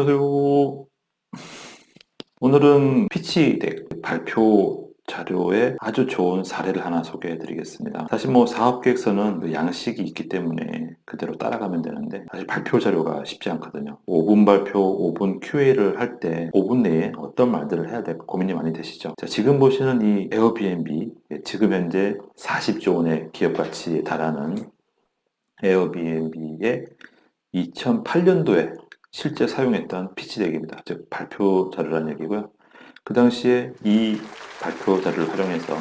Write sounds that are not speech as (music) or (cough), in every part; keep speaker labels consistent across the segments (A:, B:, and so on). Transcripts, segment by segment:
A: 안녕하세요. 오늘은 피치덱 발표 자료에 아주 좋은 사례를 하나 소개해 드리겠습니다. 사실 뭐 사업계획서는 그 양식이 있기 때문에 그대로 따라가면 되는데 사실 발표 자료가 쉽지 않거든요. 5분 발표, 5분 QA를 할 때 5분 내에 어떤 말들을 해야 될까 고민이 많이 되시죠. 자, 지금 보시는 이 에어비앤비 예, 지금 현재 40조 원의 기업 가치에 달하는 에어비앤비의 2008년도에 실제 사용했던 피치덱입니다. 즉 발표 자료라는 얘기고요. 그 당시에 이 발표 자료를 활용해서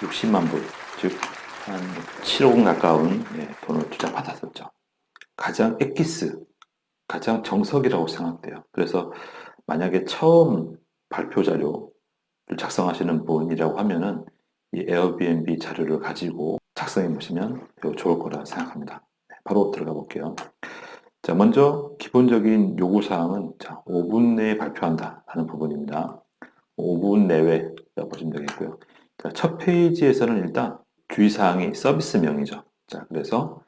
A: 60만 불, 즉 한 7억 원 가까운 예, 돈을 투자받았었죠. 가장 엑기스, 가장 정석이라고 생각돼요. 그래서 만약에 처음 발표 자료를 작성하시는 분이라고 하면은 이 에어비앤비 자료를 가지고 작성해 보시면 좋을 거라 생각합니다. 네, 바로 들어가 볼게요. 자, 먼저 기본적인 요구사항은 자, 5분 내에 발표한다 하는 부분입니다. 5분 내외라고 보시면 되겠고요. 자, 첫 페이지에서는 일단 주의사항이 서비스명이죠. 자, 그래서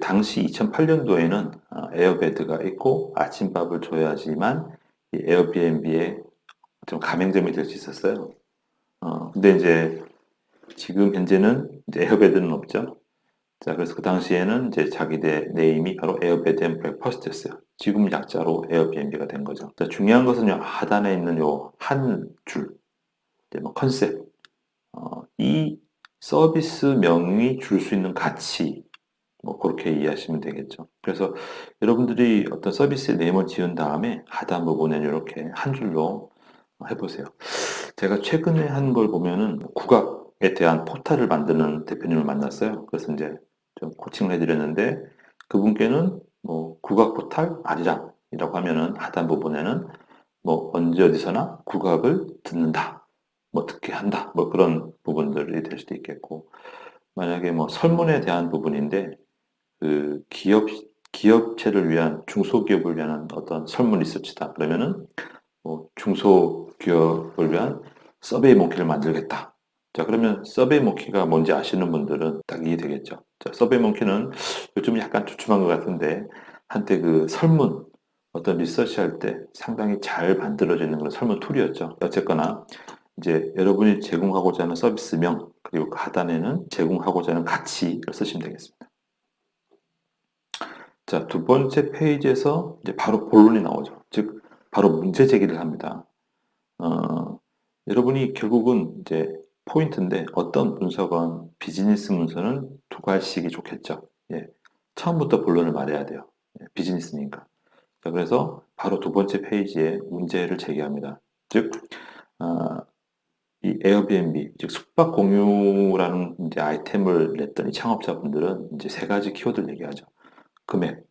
A: 당시 2008년도에는 어, 에어베드가 있고 아침밥을 줘야지만 이 에어비앤비에 좀 가맹점이 될 수 있었어요. 어, 근데 이제 지금 현재는 이제 에어베드는 없죠. 자, 그래서 그 당시에는 이제 자기들 네임이 바로 에어베드 앤 브렉퍼스트였어요. 지금 약자로 에어비앤비가 된 거죠. 자, 중요한 것은 요, 하단에 있는 요 한 줄, 이제 뭐 컨셉, 어, 이 서비스 명이 줄 수 있는 가치, 뭐 그렇게 이해하시면 되겠죠. 그래서 여러분들이 어떤 서비스 네임을 지은 다음에 하단 부분에 이렇게 한 줄로 해보세요. 제가 최근에 한 걸 보면은 국악에 대한 포탈을 만드는 대표님을 만났어요. 그래서 이제 좀 코칭을 해드렸는데 그분께는 뭐 국악 포탈 아리랑이라고 하면은 하단 부분에는 뭐 언제 어디서나 국악을 듣는다, 뭐 듣게 한다, 뭐 그런 부분들이 될 수도 있겠고 만약에 뭐 설문에 대한 부분인데 그 기업 기업체를 위한 중소기업을 위한 어떤 설문 리서치다 그러면은 뭐 중소기업을 위한 서베이 모키를 만들겠다. 자 그러면 서베이 모키가 뭔지 아시는 분들은 딱 이해되겠죠. 자, 서베이몽키는 요즘 약간 주춤한 것 같은데 한때 그 설문 어떤 리서치 할 때 상당히 잘 만들어져 있는 그런 설문 툴이었죠. 어쨌거나 이제 여러분이 제공하고자 하는 서비스명 그리고 그 하단에는 제공하고자 하는 가치를 쓰시면 되겠습니다. 자, 두 번째 페이지에서 이제 바로 본론이 나오죠. 즉, 바로 문제 제기를 합니다. 어, 여러분이 결국은 이제 포인트인데 어떤 문서건 비즈니스 문서는 두 갈씩이 좋겠죠. 예. 처음부터 본론을 말해야 돼요. 예. 비즈니스니까. 자, 그래서 바로 두 번째 페이지에 문제를 제기합니다. 즉, 어, 이 에어비앤비, 즉 숙박 공유라는 이제 아이템을 이 창업자분들은 이제 세 가지 키워드를 얘기하죠. 금액,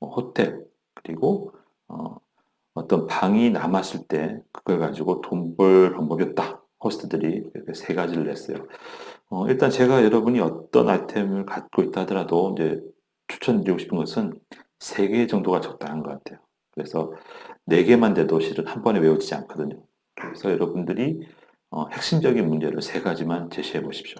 A: 뭐 호텔, 그리고 어, 어떤 방이 남았을 때 그걸 가지고 돈 벌 방법이 없다. 호스트들이 이렇게 세 가지를 냈어요. 어, 일단 제가 여러분이 어떤 아이템을 갖고 있다 하더라도 이제 추천드리고 싶은 것은 세 개 정도가 적당한 것 같아요. 그래서 네 개만 돼도 실은 한 번에 외워지지 않거든요. 그래서 여러분들이 어, 핵심적인 문제를 세 가지만 제시해 보십시오.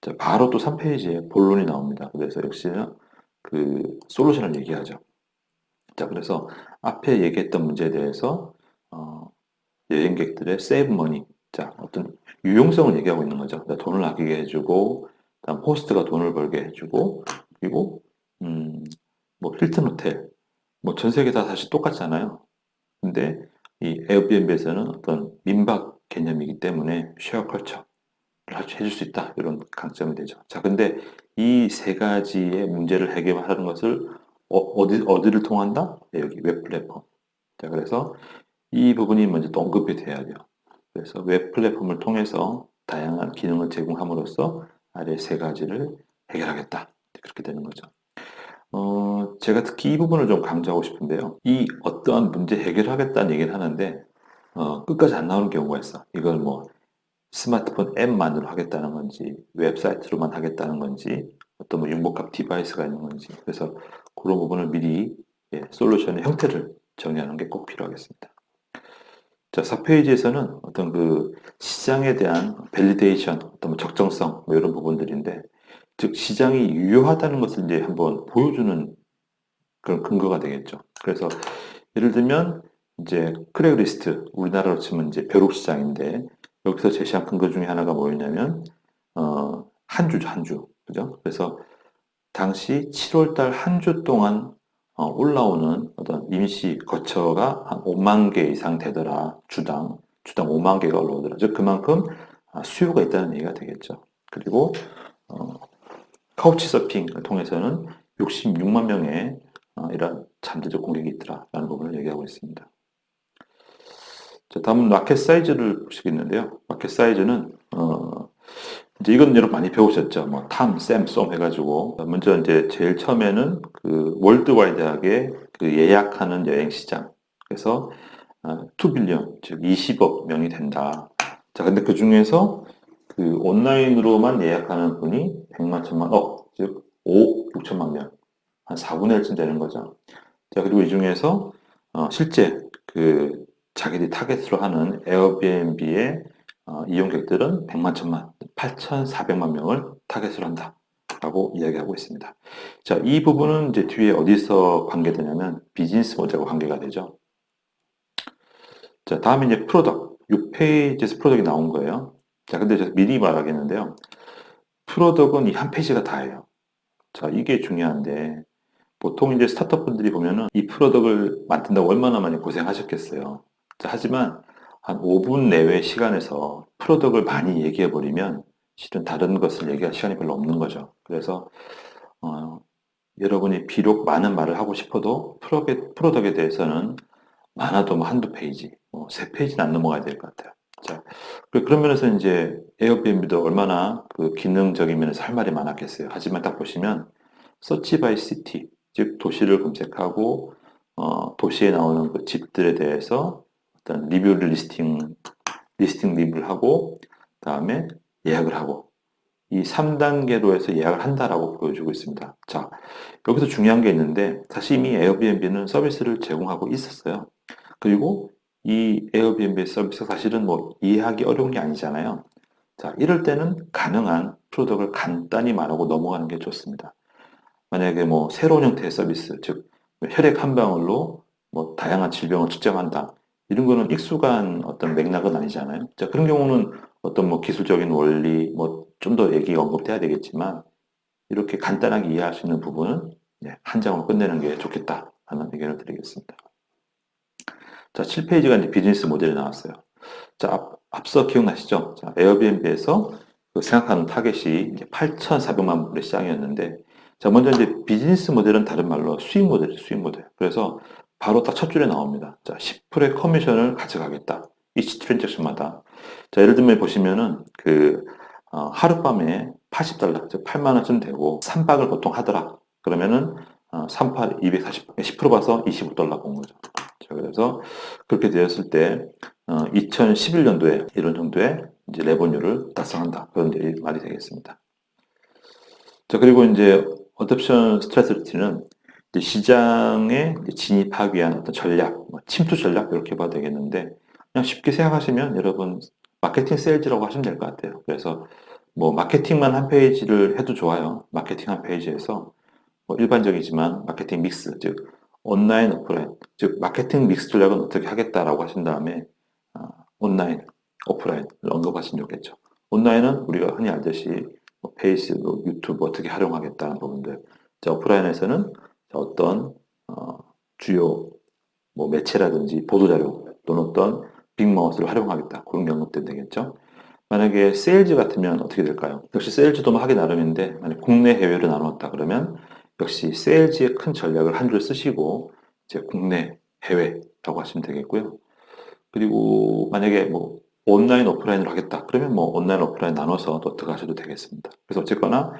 A: 자, 바로 또 3페이지에 본론이 나옵니다. 그래서 역시나 그 솔루션을 얘기하죠. 자, 그래서 앞에 얘기했던 문제에 대해서 어, 여행객들의 세이브 머니, 자, 어떤 유용성을 얘기하고 있는 거죠. 돈을 아끼게 해주고, 다음 호스트가 돈을 벌게 해주고, 그리고, 음, 뭐, 힐튼 호텔, 뭐, 전 세계 다 사실 똑같잖아요. 근데 이 에어비앤비에서는 어떤 민박 개념이기 때문에 쉐어 컬처를 해줄 수 있다. 이런 강점이 되죠. 자, 근데 이 세 가지의 문제를 해결하는 것을 어, 디 어디를 통한다? 네, 여기 웹 플랫폼. 자, 그래서 이 부분이 먼저 또 언급이 돼야 돼요. 그래서 웹 플랫폼을 통해서 다양한 기능을 제공함으로써 아래 세 가지를 해결하겠다. 그렇게 되는 거죠. 어, 제가 특히 이 부분을 좀 강조하고 싶은데요. 이 어떠한 문제 해결하겠다는 얘기를 하는데, 어, 끝까지 안 나오는 경우가 있어. 이걸 뭐, 스마트폰 앱만으로 하겠다는 건지, 웹사이트로만 하겠다는 건지, 어떤 뭐 융복합 디바이스가 있는 건지. 그래서 그런 부분을 미리 예, 솔루션의 형태를 정리하는 게 꼭 필요하겠습니다. 자, 4페이지에서는 어떤 그 시장에 대한 밸리데이션, 어떤 뭐 적정성, 뭐 이런 부분들인데, 즉, 시장이 유효하다는 것을 이제 한번 보여주는 그런 근거가 되겠죠. 그래서 예를 들면 이제 크레그리스트 우리나라로 치면 이제 벼룩시장인데 여기서 제시한 근거 중에 하나가 뭐였냐면 어, 한 주죠 한 주. 그죠? 그래서 당시 7월달 한 주 동안 어, 올라오는 어떤 임시 거처가 한 5만 개 이상 되더라 주당 주당 5만 개가 올라오더라. 즉 그만큼 아, 수요가 있다는 얘기가 되겠죠. 그리고 어, 카우치 서핑을 통해서는 66만 명의 어, 이런 잠재적 공격이 있더라라는 부분을 얘기하고 있습니다. 자, 다음은 마켓 사이즈를 보시겠는데요. 마켓 사이즈는 어, 이제 이건 여러분 많이 배우셨죠. 뭐 탐, 샘, 쏨 해가지고 먼저 이제 제일 처음에는 그 월드와이드하게 그 예약하는 여행 시장. 그래서 어, 2빌리언 즉 20억 명이 된다. 자, 근데 그 중에서 그 온라인으로만 예약하는 분이 100만 천만 억, 즉 5, 6천만 명, 한 4분의 1쯤 되는 거죠. 자, 그리고 이 중에서 어, 실제 그 자기들이 타겟으로 하는 에어비앤비의 어, 이용객들은 100만 천만, 8,400만 명을 타겟으로 한다. 라고 이야기하고 있습니다. 자, 이 부분은 이제 뒤에 어디서 관계되냐면 비즈니스 모델과 관계가 되죠. 자, 다음에 이제 프로덕. 6페이지에서 프로덕이 나온 거예요. 자, 근데 제가 미리 말하겠는데요. 프로덕은 이 한 페이지가 다예요. 자, 이게 중요한데, 보통 이제 스타트업 분들이 보면은 이 프로덕을 만든다고 얼마나 많이 고생하셨겠어요. 자, 하지만 한 5분 내외 시간에서 프로덕을 많이 얘기해 버리면 실은 다른 것을 얘기할 시간이 별로 없는 거죠. 그래서 어, 여러분이 비록 많은 말을 하고 싶어도 프로덕에, 프로덕에 대해서는 많아도 뭐 한두 페이지, 뭐 세 페이지는 안 넘어가야 될 것 같아요. 자, 그런 면에서 이제 에어비앤비도 얼마나 그 기능적인 면에서 할 말이 많았겠어요. 하지만 딱 보시면 서치 바이 시티, 즉 도시를 검색하고 어, 도시에 나오는 그 집들에 대해서 어떤 리뷰를 리스팅, 리스팅 리뷰를 하고 다음에 예약을 하고 이 3단계로 해서 예약을 한다라고 보여주고 있습니다. 자, 여기서 중요한 게 있는데 사실 이미 에어비앤비는 서비스를 제공하고 있었어요. 그리고 이 에어비앤비 서비스가 사실은 뭐 이해하기 어려운 게 아니잖아요. 자, 이럴 때는 가능한 프로덕트를 간단히 말하고 넘어가는 게 좋습니다. 만약에 뭐 새로운 형태의 서비스, 즉 혈액 한 방울로 뭐 다양한 질병을 측정한다. 이런 거는 익숙한 어떤 맥락은 아니잖아요. 자, 그런 경우는 어떤 뭐 기술적인 원리, 뭐 좀 더 얘기가 언급돼야 되겠지만, 이렇게 간단하게 이해할 수 있는 부분은 네, 한 장으로 끝내는 게 좋겠다 하는 의견을 드리겠습니다. 자, 7페이지가 이제 비즈니스 모델이 나왔어요. 자, 앞, 앞서 기억나시죠? 자, 에어비앤비에서 그 생각하는 타겟이 8,400만 불의 시장이었는데, 자, 먼저 이제 비즈니스 모델은 다른 말로 수익 모델이죠, 수익 모델. 그래서 바로 딱 첫 줄에 나옵니다. 자, 10%의 커미션을 가져가겠다. 이치 트랜잭션마다. 자, 예를 들면 보시면은 그 어, 하룻밤에 80달러, 즉 8만 원쯤 되고 3박을 보통 하더라. 그러면은 어, 38, 240, 10% 봐서 25달러 본 거죠. 자, 그래서 그렇게 되었을 때 어, 2011년도에 이런 정도의 이제 레버뉴를 달성한다. 그런 말이 되겠습니다. 자, 그리고 이제 어댑션 스트레스티는 시장에 진입하기 위한 어떤 전략, 뭐 침투 전략 이렇게 봐도 되겠는데 그냥 쉽게 생각하시면 여러분 마케팅 세일즈라고 하시면 될 것 같아요. 그래서 뭐 마케팅만 한 페이지를 해도 좋아요. 마케팅 한 페이지에서 뭐 일반적이지만 마케팅 믹스, 즉 온라인, 오프라인, 즉 마케팅 믹스 전략은 어떻게 하겠다라고 하신 다음에 어, 온라인, 오프라인을 언급하시면 좋겠죠. 온라인은 우리가 흔히 알듯이 뭐 페이스북, 유튜브 어떻게 활용하겠다는 부분들. 자, 오프라인에서는 어떤 어, 주요 뭐 매체라든지 보도자료 또는 어떤 빅마우스를 활용하겠다. 그런 언급되면 되겠죠. 만약에 세일즈 같으면 어떻게 될까요? 역시 세일즈도 뭐 하기 나름인데 만약 국내 해외를 나눴다 그러면 역시 세일즈의 큰 전략을 한 줄 쓰시고 이제 국내 해외라고 하시면 되겠고요. 그리고 만약에 뭐 온라인 오프라인으로 하겠다 그러면 뭐 온라인 오프라인 나눠서 또 들어가셔도 되겠습니다. 그래서 어쨌거나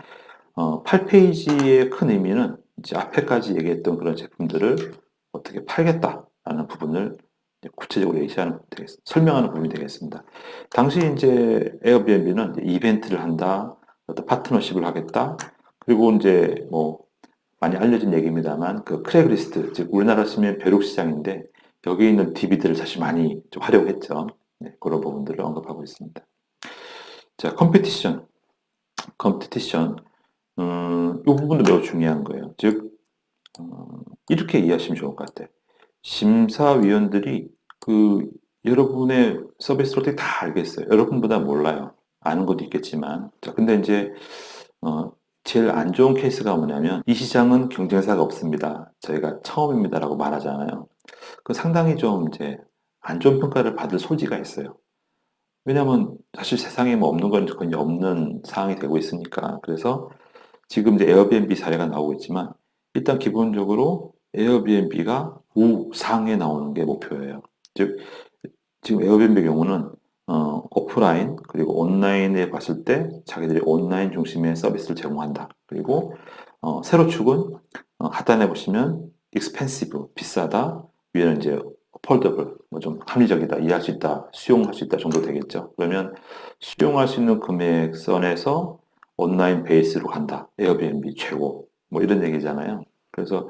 A: 어, 8페이지의 큰 의미는 이제 앞에까지 얘기했던 그런 제품들을 어떻게 팔겠다라는 부분을 구체적으로 되겠, 설명하는 부분이 되겠습니다. 당시 이제 에어비앤비는 이벤트를 한다, 어떤 파트너십을 하겠다, 그리고 이제 뭐 많이 알려진 얘기입니다만 그 크레그리스트, 즉 우리나라 쓰면 벼룩시장인데 여기 있는 DVD를 사실 많이 좀 활용했죠. 네, 그런 부분들을 언급하고 있습니다. 자, 컴피티션, 컴피티션, 음, 이 부분도 매우 중요한 거예요. 즉 어, 이렇게 이해하시면 좋을 것 같아요. 심사위원들이 그 여러분의 서비스를 어떻게 다 알겠어요. 여러분보다 몰라요. 아는 것도 있겠지만. 자, 근데 이제 어, 제일 안 좋은 케이스가 뭐냐면 이 시장은 경쟁사가 없습니다. 저희가 처음입니다라고 말하잖아요. 그 상당히 좀 이제 안 좋은 평가를 받을 소지가 있어요. 왜냐하면 사실 세상에 뭐 없는 건 거의 없는 상황이 되고 있으니까. 그래서 지금 이제 에어비앤비 사례가 나오고 있지만 일단 기본적으로 에어비앤비가 우상에 나오는 게 목표예요. 즉 지금 에어비앤비 경우는 어, 오프라인 그리고 온라인에 봤을 때 자기들이 온라인 중심의 서비스를 제공한다. 그리고 어, 세로 축은 어, 하단에 보시면 expensive 비싸다 위에는 이제 affordable 뭐좀 합리적이다 이해할 수 있다 수용할 수 있다 정도 되겠죠. 그러면 수용할 수 있는 금액선에서 온라인 베이스로 간다. 에어비앤비 최고 뭐 이런 얘기잖아요. 그래서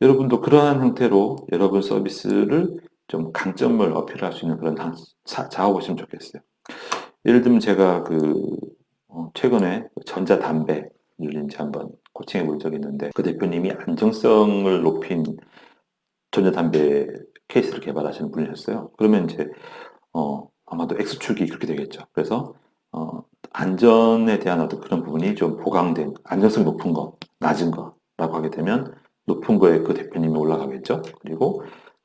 A: 여러분도 그러한 형태로 여러분 서비스를 좀 강점을 어필할 수 있는 그런 자아보시면 좋겠어요. 예를 들면 제가 그 어, 최근에 전자담배를 이제 한번 코칭해 본 적이 있는데 그 대표님이 안정성을 높인 전자담배 케이스를 개발하시는 분이셨어요. 그러면 이제 어, 아마도 X축이 그렇게 되겠죠. 그래서 어, 안전에 대한 어떤 그런 부분이 좀 보강된 안전성 높은 거, 낮은 거라고 하게 되면 높은 거에 그 대표님이 올라가겠죠. 그리고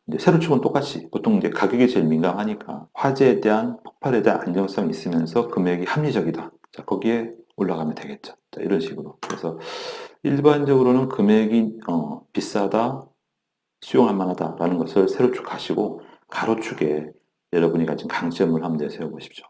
A: 이제 세로 축은 똑같이 보통 이제 가격이 제일 민감하니까 화재에 대한 폭발에 대한 안정성이 있으면서 금액이 합리적이다. 자, 거기에 올라가면 되겠죠. 자, 이런 식으로. 그래서 일반적으로는 금액이 어, 비싸다, 수용할 만하다라는 것을 세로축 하시고 가로축에 여러분이 가진 강점을 한번 내세워 보십시오.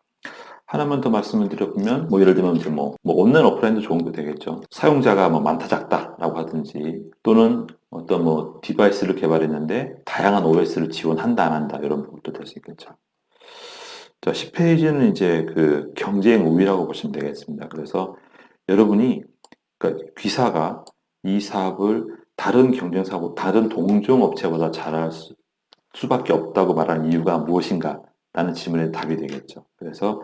A: 하나만 더 말씀을 드려보면 뭐 예를 들면 이제 뭐, 뭐 온라인 오프라인도 좋은 거 되겠죠. 사용자가 뭐 많다 작다라고 하든지 또는 어떤 뭐 디바이스를 개발했는데 다양한 OS를 지원한다 안 한다 이런 부분도 될 수 있겠죠. 자, 10페이지는 이제 그 경쟁 우위라고 보시면 되겠습니다. 그래서 여러분이 그러니까 귀사가 이 사업을 다른 경쟁 사고 다른 동종 업체보다 잘할 수, 수밖에 없다고 말하는 이유가 무엇인가? 라는 질문에 답이 되겠죠. 그래서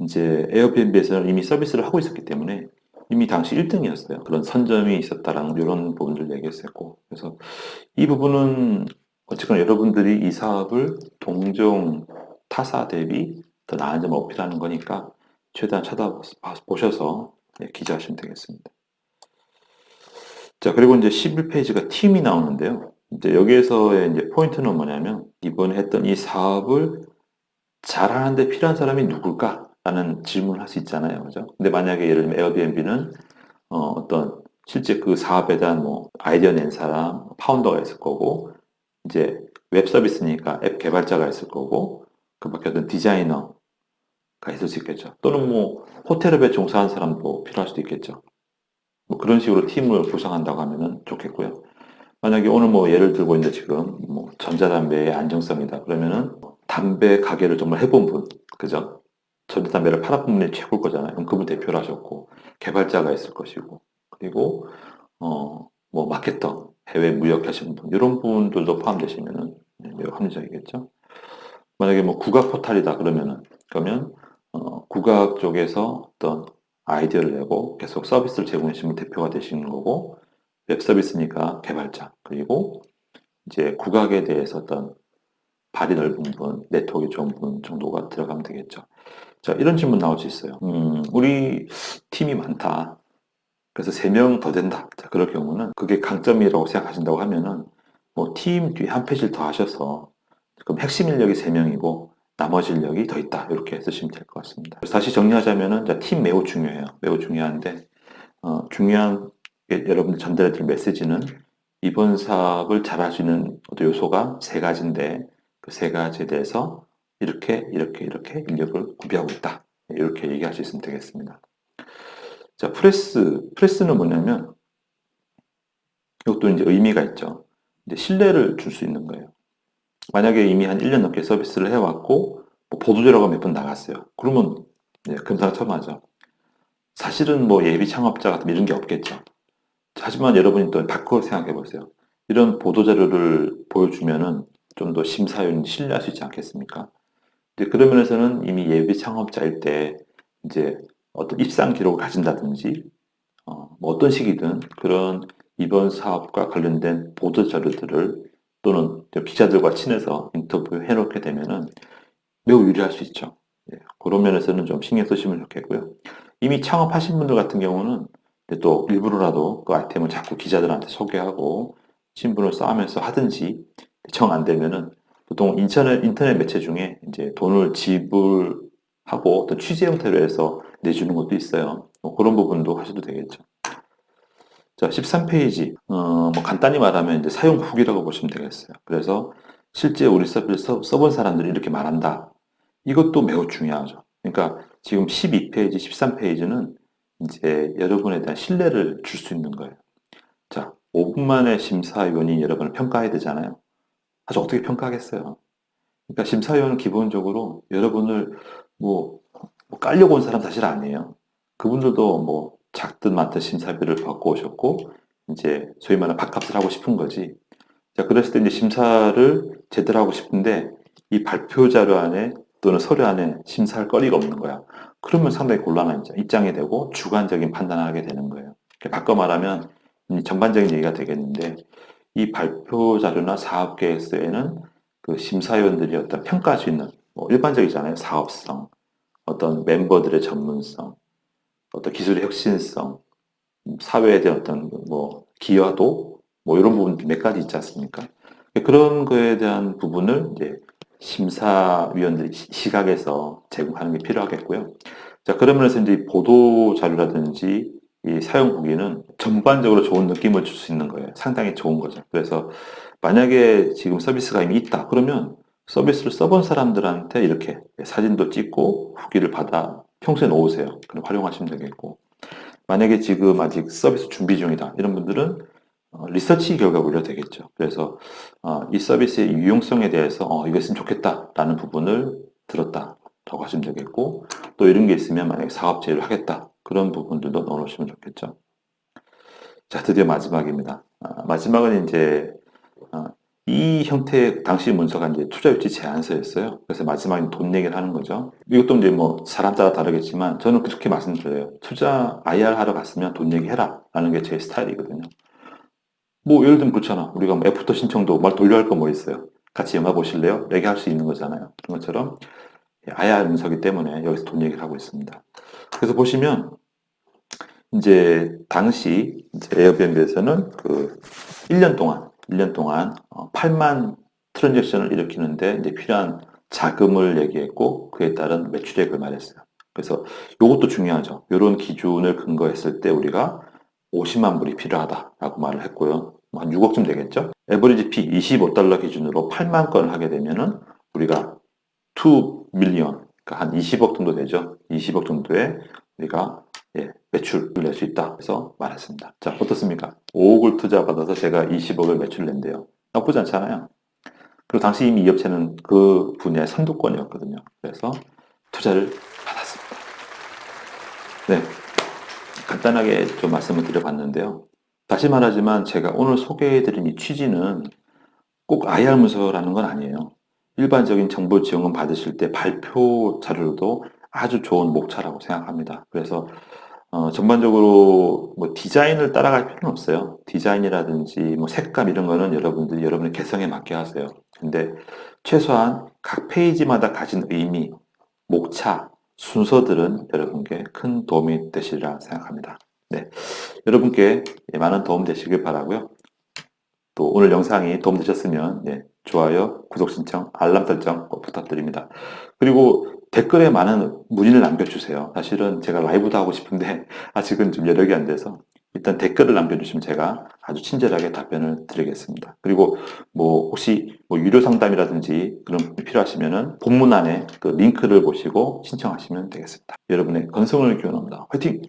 A: 이제 에어비앤비에서는 이미 서비스를 하고 있었기 때문에 이미 당시 1등이었어요. 그런 선점이 있었다라는 이런 부분들 얘기했었고. 그래서 이 부분은 어쨌거나 여러분들이 이 사업을 동종 타사 대비 더 나은 점을 어필하는 거니까 최대한 찾아보셔서 네, 기자하시면 되겠습니다. 자, 그리고 이제 11페이지가 팀이 나오는데요. 이제 여기에서의 이제 포인트는 뭐냐면 이번에 했던 이 사업을 잘하는데 필요한 사람이 누굴까? 라는 질문을 할 수 있잖아요. 그죠? 근데 만약에 예를 들면 에어비앤비는 어, 떤 실제 그 사업에 대한 뭐 아이디어 낸 사람, 파운더가 있을 거고, 이제 웹 서비스니까 앱 개발자가 있을 거고, 그 밖에 어떤 디자이너가 있을 수 있겠죠. 또는 뭐 호텔업에 종사한 사람도 필요할 수도 있겠죠. 뭐 그런 식으로 팀을 구성한다고 하면은 좋겠고요. 만약에 오늘 뭐 예를 들고 있는데 지금 뭐 전자담배의 안정성이다. 그러면은 담배 가게를 정말 해본 분, 그죠? 전자담배를 분이 최고일 거잖아요. 그럼 그분 대표를 하셨고, 개발자가 있을 것이고, 그리고, 어, 뭐, 마케터, 해외 무역하시는 분, 이런 분들도 포함되시면은 매우 합리적이겠죠. 만약에 뭐 국악 포탈이다 그러면은, 그러면, 어, 국악 쪽에서 어떤 아이디어를 내고 계속 서비스를 제공해 주시면 대표가 되시는 거고, 웹 서비스니까 개발자, 그리고 이제 국악에 대해서 어떤 발이 넓은 분, 네트워크 좋은 분 정도가 들어가면 되겠죠. 자, 이런 질문 나올 수 있어요. 음, 우리 팀이 많다. 그래서 3명 더 된다. 자, 그럴 경우는 그게 강점이라고 생각하신다고 하면은 뭐 팀 뒤에 한 페이지를 더 하셔서 그럼 핵심 인력이 3명이고 나머지 인력이 더 있다. 이렇게 쓰시면 될 것 같습니다. 다시 정리하자면은 자, 팀 매우 중요해요. 매우 중요한데 어, 중요한 여러분들 전달해 드릴 메시지는 이번 사업을 잘할 수 있는 요소가 세 가지인데 그 세 가지에 대해서 이렇게 이렇게 이렇게 인력을 구비하고 있다. 이렇게 얘기할 수 있으면 되겠습니다. 자, 프레스. 프레스는 뭐냐면 이것도 이제 의미가 있죠. 이제 신뢰를 줄 수 있는 거예요. 만약에 이미 한 1년 넘게 서비스를 해왔고 뭐 보도자료가 몇번 나갔어요. 그러면 네, 금상 첨화죠. 사실은 뭐 예비 창업자 같은 이런 게 없겠죠. 하지만 여러분이 또 바꿔 생각해 보세요. 이런 보도자료를 보여주면은 좀 더 심사위원이 신뢰할 수 있지 않겠습니까? 이제 그런 면에서는 이미 예비 창업자일 때 이제 어떤 입상 기록을 가진다든지 어, 뭐 어떤 식이든 그런 이번 사업과 관련된 보도 자료들을 또는 저 기자들과 친해서 인터뷰 해 놓게 되면은 매우 유리할 수 있죠. 예, 그런 면에서는 좀 신경 쓰시면 좋겠고요. 이미 창업하신 분들 같은 경우는 또 일부러라도 그 아이템을 자꾸 기자들한테 소개하고 신분을 쌓으면서 하든지 정 안 되면은 보통 인터넷, 인터넷 매체 중에 이제 돈을 지불하고 어떤 취재 형태로 해서 내주는 것도 있어요. 뭐 그런 부분도 하셔도 되겠죠. 자, 13페이지. 어, 뭐 간단히 말하면 이제 사용 후기라고 보시면 되겠어요. 그래서 실제 우리 서비스 써, 써본 사람들이 이렇게 말한다. 이것도 매우 중요하죠. 그러니까 지금 12페이지, 13페이지는 이제 여러분에 대한 신뢰를 줄 수 있는 거예요. 자, 5분 만에 심사위원이 여러분을 평가해야 되잖아요. 사실 어떻게 평가하겠어요? 그러니까 심사위원은 기본적으로 여러분을 뭐, 뭐 깔려고 온 사람 사실 아니에요. 그분들도 뭐 작든 많든 심사비를 받고 오셨고 이제 소위 말하는 밥값을 하고 싶은 거지. 자, 그랬을 때 이제 심사를 제대로 하고 싶은데 이 발표 자료 안에 또는 서류 안에 심사할 거리가 없는 거야. 그러면 상당히 곤란한 입장- 입장이 되고 주관적인 판단을 하게 되는 거예요. 바꿔 말하면 이 전반적인 얘기가 되겠는데 이 발표 자료나 사업 계획서에는 그 심사위원들이 어떤 평가할 수 있는 뭐 일반적이잖아요. 사업성, 어떤 멤버들의 전문성, 어떤 기술의 혁신성, 사회에 대한 어떤 뭐 기여도 뭐 이런 부분 몇 가지 있지 않습니까? 그런 거에 대한 부분을 이제 심사위원들이 시- 시각에서 제공하는 게 필요하겠고요. 자, 그러면서 이제 이 보도 자료라든지 이 사용 후기는 전반적으로 좋은 느낌을 줄 수 있는 거예요. 상당히 좋은 거죠. 그래서 만약에 지금 서비스가 이미 있다. 그러면 서비스를 써본 사람들한테 이렇게 사진도 찍고 후기를 받아 평소에 놓으세요. 그럼 활용하시면 되겠고. 만약에 지금 아직 서비스 준비 중이다. 이런 분들은 어, 리서치 결과 올려도 되겠죠. 그래서 어, 이 서비스의 유용성에 대해서 어, 이거 있으면 좋겠다라는 부분을 들었다라고 하시면 되겠고 또 이런 게 있으면 만약에 사업 제휴를 하겠다 그런 부분들도 넣어놓으시면 좋겠죠. 자 드디어 마지막입니다. 아, 마지막은 이제 아, 이 형태의 당시 문서가 이제 투자 유치 제안서였어요. 그래서 마지막에 돈 얘기를 하는 거죠. 이것도 이제 뭐 사람 따라 다르겠지만 저는 그렇게 말씀드려요. 투자 IR 하러 갔으면 돈 얘기해라 라는 게 제 스타일이거든요. 뭐 예를 들면 그렇잖아. 우리가 뭐 애프터 신청도 말 돌려 할 거 뭐 있어요. 같이 영화 보실래요? 얘기할 수 있는 거잖아요. 그런 것처럼 IR 문서기 때문에 여기서 돈 얘기를 하고 있습니다. 그래서 보시면 이제 당시 이제 에어비앤비에서는 그 1년 동안 1년 동안 어, 8만 트랜잭션을 일으키는데 이제 필요한 자금을 얘기했고 그에 따른 매출액을 말했어요. 그래서 이것도 중요하죠. 이런 기준을 근거했을 때 우리가 50만 불이 필요하다라고 말을 했고요. 뭐한 6억쯤 되겠죠. 에버리지 피 25달러 기준으로 8만 건을 하게 되면은 우리가 2 밀리언, 그러니까 한 20억 정도 되죠. 20억 정도의 우리가 예, 매출을 낼 수 있다. 해서 말했습니다. 자, 어떻습니까? 5억을 투자받아서 제가 20억을 매출 낸대요. 나쁘지 않잖아요. 그리고 당시 이미 이 업체는 그 분야의 선두권이었거든요. 그래서 투자를 받았습니다. 네. 간단하게 좀 말씀을 드려봤는데요. 다시 말하지만 제가 오늘 소개해드린 이 취지는 꼭 IR 문서라는 건 아니에요. 일반적인 정보 지원금 받으실 때 발표 자료도 아주 좋은 목차라고 생각합니다. 그래서 어, 전반적으로 뭐 디자인을 따라갈 필요는 없어요. 디자인이라든지 뭐 색감 이런 거는 여러분들이 여러분의 개성에 맞게 하세요. 근데 최소한 각 페이지마다 가진 의미, 목차, 순서들은 여러분께 큰 도움이 되시리라 생각합니다. 네. 여러분께 많은 도움 되시길 바라고요. 또 오늘 영상이 도움 되셨으면 예, 좋아요, 구독 신청, 알람 설정 꼭 부탁드립니다. 그리고 댓글에 많은 문의를 남겨주세요. 사실은 제가 라이브도 하고 싶은데 (laughs) 아직은 좀 여력이 안 돼서 일단 댓글을 남겨주시면 제가 아주 친절하게 답변을 드리겠습니다. 그리고 뭐 혹시 뭐 유료 상담이라든지 그런 게 필요하시면은 본문 안에 그 링크를 보시고 신청하시면 되겠습니다. 여러분의 건성을 기원합니다. 화이팅!